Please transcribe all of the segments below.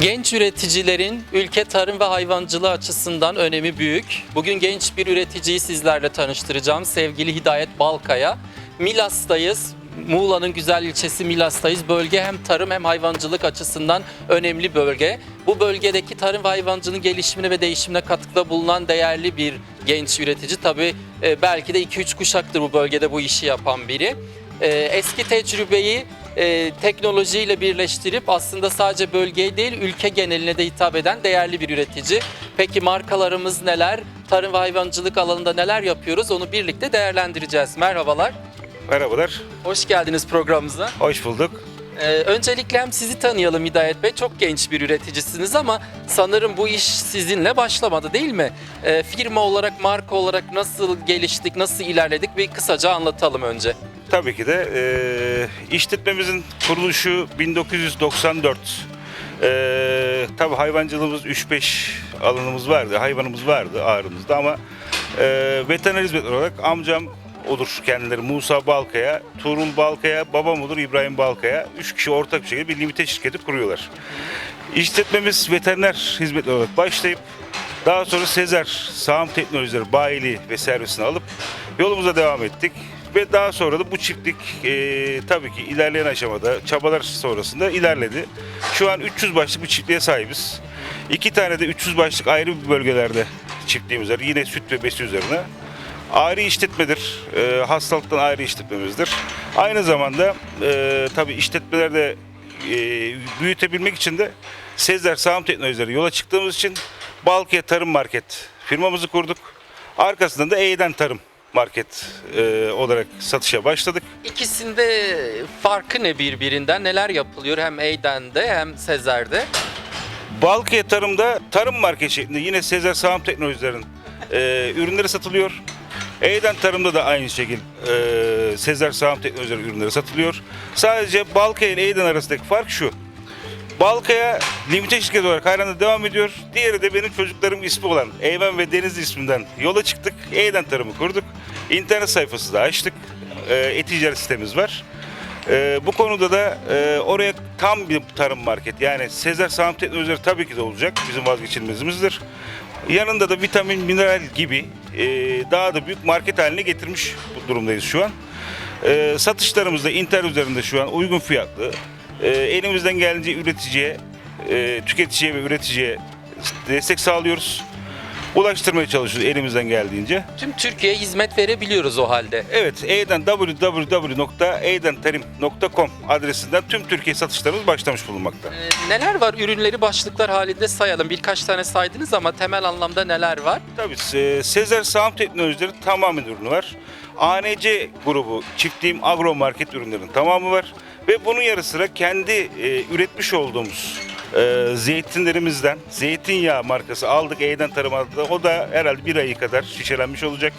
Genç üreticilerin ülke tarım ve hayvancılığı açısından önemi büyük. Bugün genç bir üreticiyi sizlerle tanıştıracağım. Sevgili Hidayet Balkaya. Milas'tayız. Muğla'nın güzel ilçesi Milas'tayız. Bölge hem tarım hem hayvancılık açısından önemli bölge. Bu bölgedeki tarım ve hayvancılığın gelişimine ve değişimine katkıda bulunan değerli bir genç üretici. Tabii e, belki de 2-3 kuşaktır bu bölgede bu işi yapan biri. E, eski tecrübeyi e, teknolojiyle birleştirip aslında sadece bölgeye değil ülke geneline de hitap eden değerli bir üretici. Peki markalarımız neler? Tarım ve hayvancılık alanında neler yapıyoruz? Onu birlikte değerlendireceğiz. Merhabalar. Merhabalar, Hoş geldiniz programımıza. hoş bulduk. Ee, öncelikle hem sizi tanıyalım Hidayet Bey. Çok genç bir üreticisiniz ama sanırım bu iş sizinle başlamadı değil mi? Ee, firma olarak, marka olarak nasıl geliştik, nasıl ilerledik bir kısaca anlatalım önce. Tabii ki de e, işletmemizin kuruluşu 1994. E, tabii hayvancılığımız 3-5 alanımız vardı, hayvanımız vardı ağrımızda ama e, veteriner hizmet olarak amcam olur kendileri Musa Balkaya, Tuğrul Balkaya, babam olur İbrahim Balkaya. Üç kişi ortak bir şekilde bir limite şirketi kuruyorlar. İşletmemiz veteriner hizmetleri olarak başlayıp daha sonra Sezer sağım teknolojileri bayiliği ve servisini alıp yolumuza devam ettik. Ve daha sonra da bu çiftlik e, tabii ki ilerleyen aşamada çabalar sonrasında ilerledi. Şu an 300 başlık bir çiftliğe sahibiz. İki tane de 300 başlık ayrı bir bölgelerde çiftliğimiz var. Yine süt ve besi üzerine. Ayrı işletmedir. E, hastalıktan ayrı işletmemizdir. Aynı zamanda e, tabii işletmelerde e, büyütebilmek için de Sezer Sağım Teknolojileri yola çıktığımız için Balkaya Tarım Market firmamızı kurduk. Arkasından da E'den Tarım Market e, olarak satışa başladık. İkisinde farkı ne birbirinden? Neler yapılıyor hem Eyden'de hem Sezer'de? Balkaya Tarım'da tarım market şeklinde yine Sezer Sağım Teknolojilerin e, ürünleri satılıyor. E'den Tarım'da da aynı şekilde e, Sezer Sağım Teknolojileri ürünleri satılıyor. Sadece Balkaya ile E'den arasındaki fark şu. Balkaya limite şirket olarak Hayran'da devam ediyor. Diğeri de benim çocuklarım ismi olan Eymen ve Denizli isminden yola çıktık. E'den Tarım'ı kurduk. İnternet sayfası da açtık. E, e-ticaret sitemiz var. Ee, bu konuda da e, oraya tam bir tarım market yani Sezer Sağım Teknolojileri tabii ki de olacak bizim vazgeçilmezimizdir. Yanında da vitamin, mineral gibi e, daha da büyük market haline getirmiş durumdayız şu an. E, satışlarımız da internet üzerinde şu an uygun fiyatlı. E, elimizden gelince üreticiye, e, tüketiciye ve üreticiye destek sağlıyoruz. Ulaştırmaya çalışıyoruz elimizden geldiğince. Tüm Türkiye'ye hizmet verebiliyoruz o halde. Evet, E'den www.edenterim.com adresinden tüm Türkiye satışlarımız başlamış bulunmakta. Ee, neler var? Ürünleri başlıklar halinde sayalım. Birkaç tane saydınız ama temel anlamda neler var? Tabii Se- Sezer Sağım Teknolojileri tamamen ürünü var. ANC grubu çiftliğim agro market ürünlerinin tamamı var. Ve bunun yarı sıra kendi e, üretmiş olduğumuz e, zeytinlerimizden zeytinyağı markası aldık E'den Tarım. O da herhalde bir ayı kadar şişelenmiş olacak.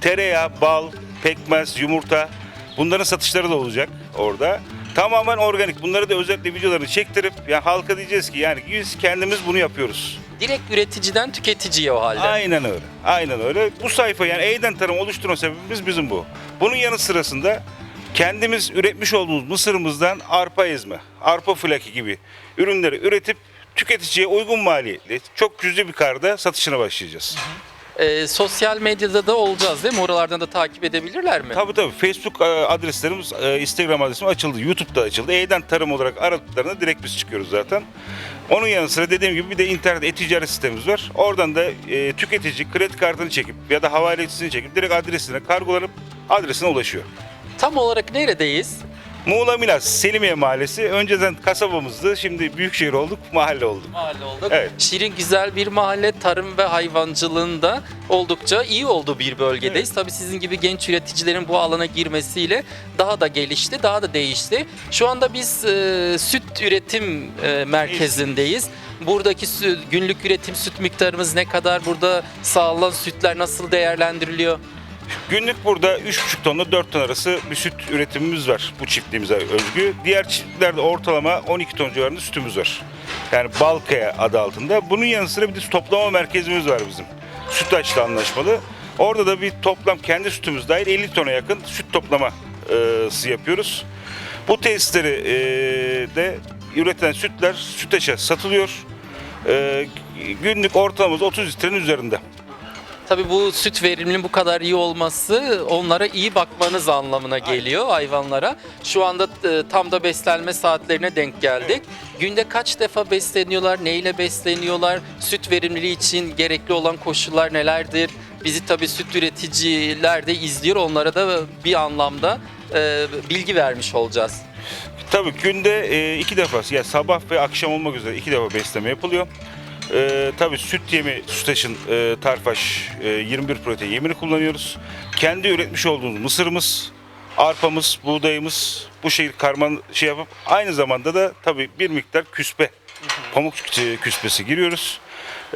Tereyağı, bal, pekmez, yumurta bunların satışları da olacak orada. Tamamen organik. Bunları da özellikle videolarını çektirip yani halka diyeceğiz ki yani biz kendimiz bunu yapıyoruz. Direkt üreticiden tüketiciye o halde. Aynen öyle. Aynen öyle. Bu sayfa yani E'den tarım oluşturma sebebimiz bizim bu. Bunun yanı sırasında kendimiz üretmiş olduğumuz mısırımızdan arpa ezme, arpa flaki gibi ürünleri üretip tüketiciye uygun maliyetli, çok cüzi bir karda satışına başlayacağız. Ee, sosyal medyada da olacağız değil mi? Oralardan da takip edebilirler mi? Tabii tabii Facebook e, adreslerimiz, e, Instagram adresimiz açıldı, YouTube'da açıldı. E'den tarım olarak aradıklarında direkt biz çıkıyoruz zaten. Onun yanı sıra dediğim gibi bir de internet e-ticaret sistemimiz var. Oradan da e, tüketici kredi kartını çekip ya da havalecisini çekip direkt adresine kargolanıp adresine ulaşıyor. Tam olarak neredeyiz? Muğla Milas Selimiye Mahallesi önceden kasabamızdı. Şimdi büyükşehir olduk, mahalle olduk. Mahalle olduk. Evet. Şirin güzel bir mahalle tarım ve hayvancılığında oldukça iyi olduğu bir bölgedeyiz. Tabii sizin gibi genç üreticilerin bu alana girmesiyle daha da gelişti, daha da değişti. Şu anda biz e, süt üretim e, merkezindeyiz. Buradaki günlük üretim süt miktarımız ne kadar? Burada sağlanan sütler nasıl değerlendiriliyor? Günlük burada 3,5 tonla 4 ton arası bir süt üretimimiz var bu çiftliğimize özgü. Diğer çiftliklerde ortalama 12 ton civarında sütümüz var. Yani Balkaya adı altında. Bunun yanı sıra bir de toplama merkezimiz var bizim. Sütaş'la anlaşmalı. Orada da bir toplam kendi sütümüz dahil 50 tona yakın süt toplaması yapıyoruz. Bu tesisleri e, de üretilen sütler süteşe satılıyor. Ee, günlük ortalamamız 30 litrenin üzerinde. Tabii bu süt verimliliğinin bu kadar iyi olması onlara iyi bakmanız anlamına geliyor hayvanlara. Şu anda e, tam da beslenme saatlerine denk geldik. Günde kaç defa besleniyorlar, neyle besleniyorlar, süt verimliliği için gerekli olan koşullar nelerdir? Bizi tabii süt üreticiler de izliyor, onlara da bir anlamda e, bilgi vermiş olacağız. Tabii günde e, iki defa, yani sabah ve akşam olmak üzere iki defa besleme yapılıyor. E, tabii süt yemi, süteşin e, tarfaş e, 21 protein yemini kullanıyoruz. Kendi üretmiş olduğumuz mısırımız, arpamız, buğdayımız bu şekilde karman şey yapıp aynı zamanda da tabii bir miktar küspe, pamuk kü- küspesi giriyoruz.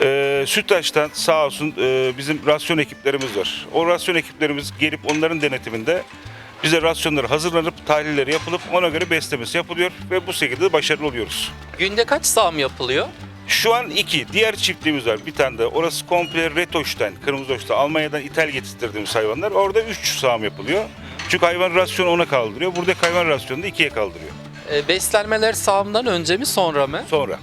E, Süttaş'tan sağ olsun e, bizim rasyon ekiplerimiz var. O rasyon ekiplerimiz gelip onların denetiminde bize rasyonları hazırlanıp tahlilleri yapılıp ona göre beslemesi yapılıyor ve bu şekilde de başarılı oluyoruz. Günde kaç sağım yapılıyor? Şu an iki. Diğer çiftliğimiz var. Bir tane de. Orası komple Retoş'tan, Kırmızı Hoş'ta Almanya'dan ithal getirdiğimiz hayvanlar. Orada 3 sağım yapılıyor. Çünkü hayvan rasyonu ona kaldırıyor. Burada hayvan rasyonu da ikiye kaldırıyor. E, beslenmeler sağımdan önce mi sonra mı? Sonra.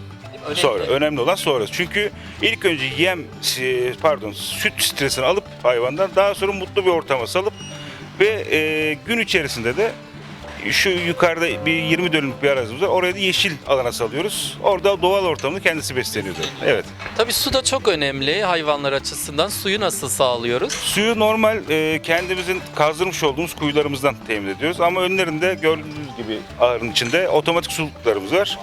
Önemli. Sonra. Önemli olan sonra. Çünkü ilk önce yem, e, pardon süt stresini alıp hayvandan daha sonra mutlu bir ortama salıp ve e, gün içerisinde de şu yukarıda bir 20 dönümlük bir arazimiz var. Oraya da yeşil alana salıyoruz. Orada doğal ortamda kendisi besleniyor. Evet. Tabii su da çok önemli hayvanlar açısından. Suyu nasıl sağlıyoruz? Suyu normal e, kendimizin kazdırmış olduğumuz kuyularımızdan temin ediyoruz. Ama önlerinde gördüğünüz gibi ahırın içinde otomatik suluklarımız var.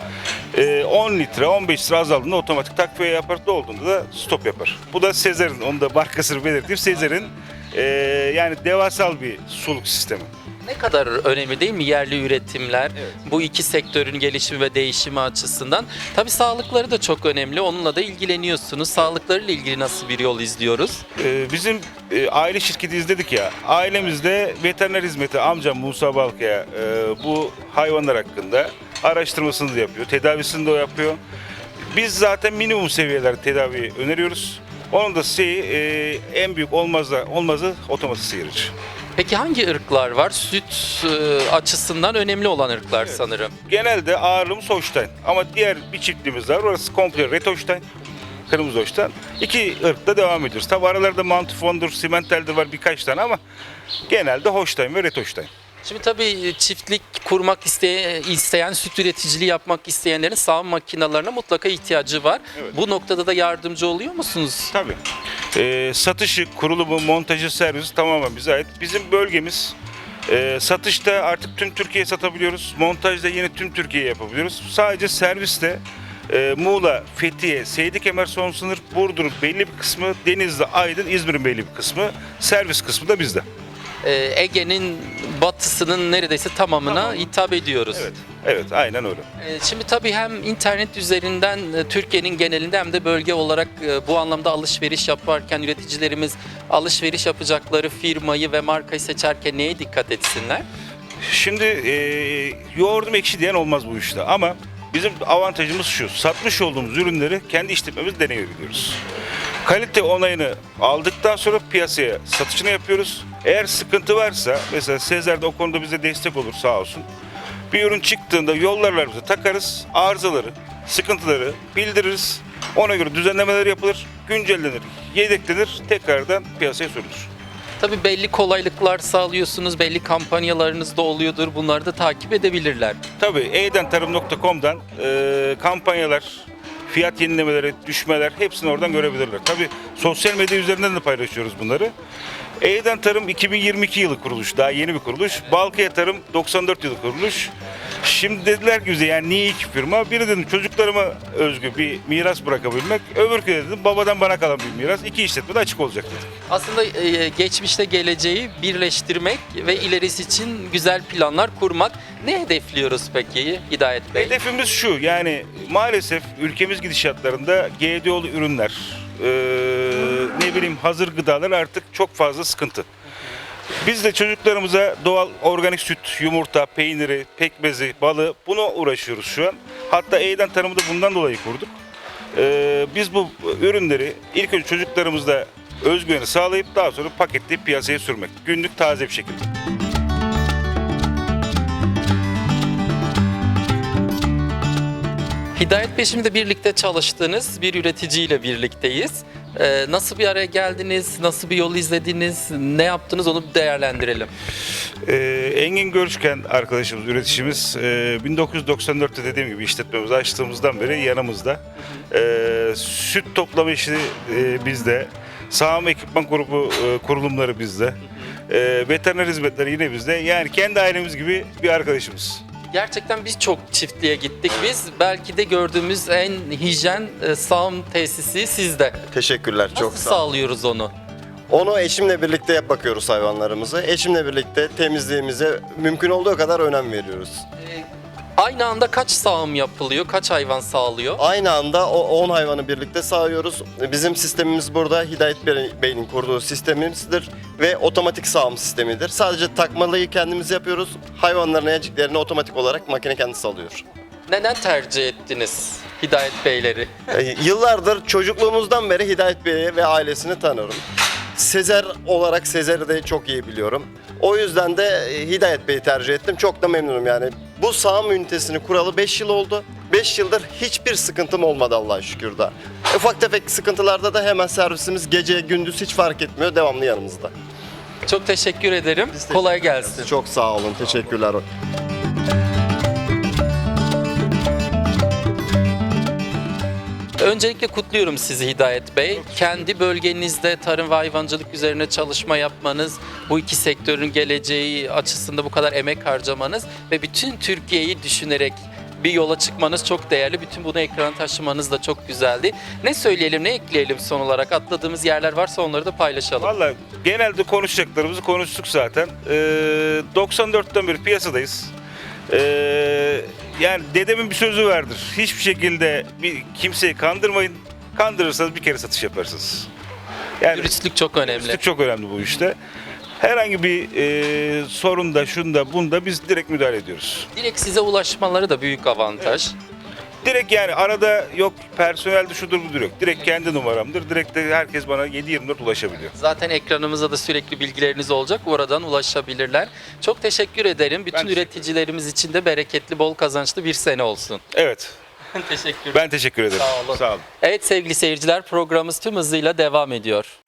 E, 10 litre, 15 litre azaldığında otomatik takviye yapar, dolduğunda da stop yapar. Bu da Sezer'in, onu da markasını belirteyim. Sezer'in e, yani devasal bir suluk sistemi. Ne kadar önemli değil mi yerli üretimler Evet. bu iki sektörün gelişimi ve değişimi açısından? Tabii sağlıkları da çok önemli. Onunla da ilgileniyorsunuz. Sağlıklarıyla ilgili nasıl bir yol izliyoruz? Ee, bizim e, aile şirketi izledik ya. Ailemizde veteriner hizmeti amcam Musa Balkaya e, bu hayvanlar hakkında araştırmasını da yapıyor. Tedavisini de o yapıyor. Biz zaten minimum seviyeler tedavi öneriyoruz. Onun da şeyi e, en büyük olmazı, olmazı otomatik seyirci. Peki hangi ırklar var? Süt e, açısından önemli olan ırklar sanırım. Genelde ağırlığımız Holstein ama diğer bir çiftliğimiz var. Orası komple Red Holstein. Kırmızı Holstein. İki ırkta devam ediyoruz. Tabi aralarda Mountifon'dur, Simentel'dir var birkaç tane ama genelde Holstein ve Red Holstein. Şimdi tabii çiftlik kurmak isteye, isteyen, süt üreticiliği yapmak isteyenlerin sağım makinelerine mutlaka ihtiyacı var. Bu noktada da yardımcı oluyor musunuz? Tabii. Ee, satışı, kurulumu, montajı, servisi tamamen bize ait. Bizim bölgemiz e, satışta artık tüm Türkiye'ye satabiliyoruz. Montajda yine tüm Türkiye'ye yapabiliyoruz. Sadece serviste e, Muğla, Fethiye, Seydi Kemer son sınır, Burdur'un belli bir kısmı, Denizli, Aydın, İzmir'in belli bir kısmı, servis kısmı da bizde. Ee, Ege'nin batısının neredeyse tamamına Tamam. hitap ediyoruz. Evet, evet aynen öyle. Ee, Şimdi tabii hem internet üzerinden e, Türkiye'nin genelinde hem de bölge olarak e, bu anlamda alışveriş yaparken üreticilerimiz alışveriş yapacakları firmayı ve markayı seçerken neye dikkat etsinler? Şimdi e, yoğurdum ekşi diyen olmaz bu işte ama bizim avantajımız şu. Satmış olduğumuz ürünleri kendi işletmemiz deneyebiliyoruz. Kalite onayını aldıktan sonra piyasaya satışını yapıyoruz. Eğer sıkıntı varsa mesela Sezer de o konuda bize destek olur sağ olsun. Bir ürün çıktığında yollarlar bize takarız. Arızaları, sıkıntıları bildiririz. Ona göre düzenlemeler yapılır, güncellenir, yedeklenir, tekrardan piyasaya sürülür. Tabii belli kolaylıklar sağlıyorsunuz, belli kampanyalarınız da oluyordur. Bunları da takip edebilirler. Tabii edentarım.com'dan e, kampanyalar, fiyat yenilemeleri, düşmeler hepsini oradan görebilirler. Tabii sosyal medya üzerinden de paylaşıyoruz bunları. Eğden Tarım 2022 yılı kuruluş, daha yeni bir kuruluş. Balkaya Tarım 94 yılı kuruluş. Şimdi dediler ki bize yani niye iki firma? Biri dedim çocuklarıma özgü bir miras bırakabilmek. Öbürkü de dedim babadan bana kalan bir miras. İki işletme de açık olacak dedik. Aslında e, geçmişte geleceği birleştirmek ve ilerisi için güzel planlar kurmak. Ne hedefliyoruz peki Hidayet Bey? Hedefimiz şu yani maalesef ülkemiz gidişatlarında GDO'lu ürünler, eee, ne bileyim hazır gıdalar artık çok fazla sıkıntı. Biz de çocuklarımıza doğal organik süt, yumurta, peyniri, pekmezi, balı buna uğraşıyoruz şu an. Hatta Eğden Tarımı da bundan dolayı kurduk. Eee, biz bu ürünleri ilk önce çocuklarımızda özgüveni sağlayıp daha sonra paketleyip piyasaya sürmek. Günlük taze bir şekilde. Hidayet Bey şimdi birlikte çalıştığınız bir üreticiyle birlikteyiz. Ee, nasıl bir araya geldiniz? Nasıl bir yol izlediniz? Ne yaptınız? Onu bir değerlendirelim. Ee, Engin Görüşken arkadaşımız, üreticimiz e, 1994'te dediğim gibi işletmemizi açtığımızdan beri yanımızda. Ee, süt toplama işi e, bizde. Sağım ekipman grubu e, kurulumları bizde. Ee, veteriner hizmetleri yine bizde. Yani kendi ailemiz gibi bir arkadaşımız. Gerçekten biz çok çiftliğe gittik. Biz belki de gördüğümüz en hijyen e, sağım tesisi sizde. Teşekkürler Nasıl çok sağ olun. sağlıyoruz onu? Onu eşimle birlikte yap bakıyoruz hayvanlarımızı. Eşimle birlikte temizliğimize mümkün olduğu kadar önem veriyoruz. Aynı anda kaç sağım yapılıyor? Kaç hayvan sağlıyor? Aynı anda o 10 hayvanı birlikte sağıyoruz. Bizim sistemimiz burada Hidayet Bey- Bey'in kurduğu sistemimizdir ve otomatik sağım sistemidir. Sadece takmalıyı kendimiz yapıyoruz. Hayvanların eciklerini otomatik olarak makine kendisi alıyor. Neden tercih ettiniz Hidayet Beyleri? Ee, Yıllardır çocukluğumuzdan beri Hidayet Bey'i ve ailesini tanırım. Sezer olarak Sezer'i de çok iyi biliyorum. O yüzden de e, Hidayet Bey'i tercih ettim. Çok da memnunum yani. Bu sağım ünitesini kuralı 5 yıl oldu. 5 yıldır hiçbir sıkıntım olmadı Allah'a şükür da. Ufak tefek sıkıntılarda da hemen servisimiz gece gündüz hiç fark etmiyor. Devamlı yanımızda. Çok teşekkür ederim. Kolay gelsin. Çok sağ olun. Teşekkürler. Öncelikle kutluyorum sizi Hidayet Bey. Kendi bölgenizde tarım ve hayvancılık üzerine çalışma yapmanız, bu iki sektörün geleceği açısında bu kadar emek harcamanız ve bütün Türkiye'yi düşünerek bir yola çıkmanız çok değerli. Bütün bunu ekrana taşımanız da çok güzeldi. Ne söyleyelim, ne ekleyelim son olarak? Atladığımız yerler varsa onları da paylaşalım. Valla genelde konuşacaklarımızı konuştuk zaten. Ee, 94'ten beri piyasadayız. Ee, yani dedemin bir sözü vardır. Hiçbir şekilde bir kimseyi kandırmayın. Kandırırsanız bir kere satış yaparsınız. Yani Dürüstlük çok önemli. dürüstlük çok önemli bu işte. Herhangi bir e, sorunda, şunda, bunda biz direkt müdahale ediyoruz. Direkt size ulaşmaları da büyük avantaj. Direkt yani arada yok personelde şudur budur yok. Direkt kendi numaramdır. Direkt de herkes bana 7-24 ulaşabiliyor. Zaten ekranımızda da sürekli bilgileriniz olacak. Oradan ulaşabilirler. Çok teşekkür ederim. Bütün teşekkür üreticilerimiz için de bereketli, bol kazançlı bir sene olsun. Evet. teşekkür Ben teşekkür ederim. Sağ olun. Sağ olun. Evet sevgili seyirciler programımız tüm hızıyla devam ediyor.